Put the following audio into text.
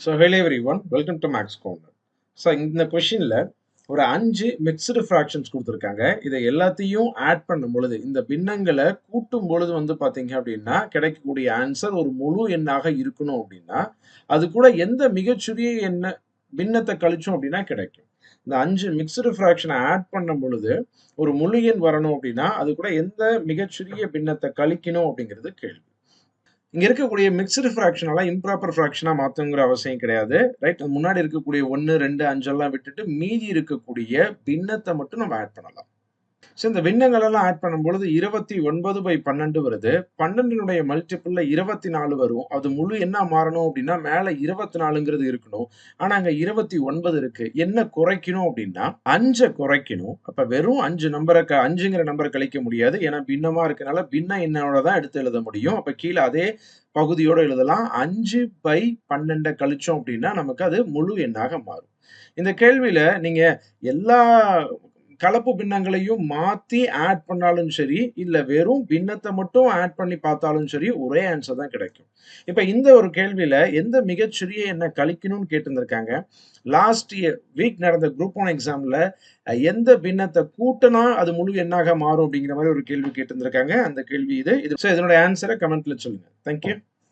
So hello everyone welcome to maths corner so இந்த கொஷினில் ஒரு அஞ்சு மிக்சடு ஃப்ராக்ஷன்ஸ் கொடுத்துருக்காங்க. இதை எல்லாத்தையும் ஆட் பண்ணும் பொழுது இந்த பின்னங்களை கூட்டும் பொழுது வந்து பார்த்தீங்க அப்படின்னா கிடைக்கக்கூடிய ஆன்சர் ஒரு முழு எண்ணாக இருக்கணும் அப்படின்னா அது கூட எந்த மிகச்சிறிய எண்ண பின்னத்தை கழிச்சோம் அப்படின்னா கிடைக்கும். இந்த அஞ்சு மிக்சடு ஃப்ராக்ஷனை ஆட் பண்ணும் பொழுது ஒரு முழு எண் வரணும் அப்படின்னா அது கூட எந்த மிகச்சிறிய பின்னத்தை கழிக்கணும் அப்படிங்கிறது கேள்வி. இங்க இருக்கக்கூடிய மிக்சடு ஃப்ராக்ஷனெல்லாம் இம்ப்ராப்பர் ஃப்ராக்ஷனா மாத்துங்கிற அவசியம் கிடையாது ரைட் முன்னாடி இருக்கக்கூடிய ஒன்று ரெண்டு அஞ்செல்லாம் விட்டுட்டு மீதி இருக்கக்கூடிய பின்னத்தை மட்டும் நம்ம ஆட் பண்ணலாம். ஸோ இந்த விண்ணங்களெல்லாம் எல்லாம் ஆட் பண்ணும்பொழுது இருபத்தி ஒன்பது பை பன்னெண்டு வருது. பன்னெண்டினுடைய மல்டிபிள்ல இருபத்தி நாலு வரும். அது முழு என்ன மாறணும் அப்படின்னா மேலே இருபத்தி நாலுங்கிறது இருக்கணும். ஆனால் அங்கே இருபத்தி ஒன்பது இருக்கு. என்ன குறைக்கணும் அப்படின்னா அஞ்சை குறைக்கணும். அப்போ வெறும் அஞ்சு நம்பரை க அஞ்சுங்கிற நம்பரை கழிக்க முடியாது. ஏன்னா பின்னமாக இருக்கனால பின்ன என்னோட தான் எடுத்து எழுத முடியும். அப்போ கீழே அதே பகுதியோடு எழுதலாம். அஞ்சு பை பன்னெண்டை கழிச்சோம் அப்படின்னா நமக்கு அது முழு எண்ணாக மாறும். இந்த கேள்வியில நீங்க எல்லா கலப்பு பின்னங்களையும் மாற்றி ஆட் பண்ணாலும் சரி இல்லை வெறும் பின்னத்தை மட்டும் ஆட் பண்ணி பார்த்தாலும் சரி ஒரே ஆன்சர் தான் கிடைக்கும். இப்போ இந்த ஒரு கேள்வியில் எந்த மிகச்சிறிய என்ன கழிக்கணும்னு கேட்டிருந்திருக்காங்க? லாஸ்ட் இயர் வீக் நடந்த குரூப் ஒன் எக்ஸாமில் எந்த பின்னத்தை கூட்டினா அது முழு எண்ணாக மாறும் அப்படிங்கிற மாதிரி ஒரு கேள்வி கேட்டிருந்திருக்காங்க. அந்த கேள்வி இது. இது ஸோ இதனோட ஆன்சரை கமெண்ட்ல சொல்லுங்கள் தேங்க்யூ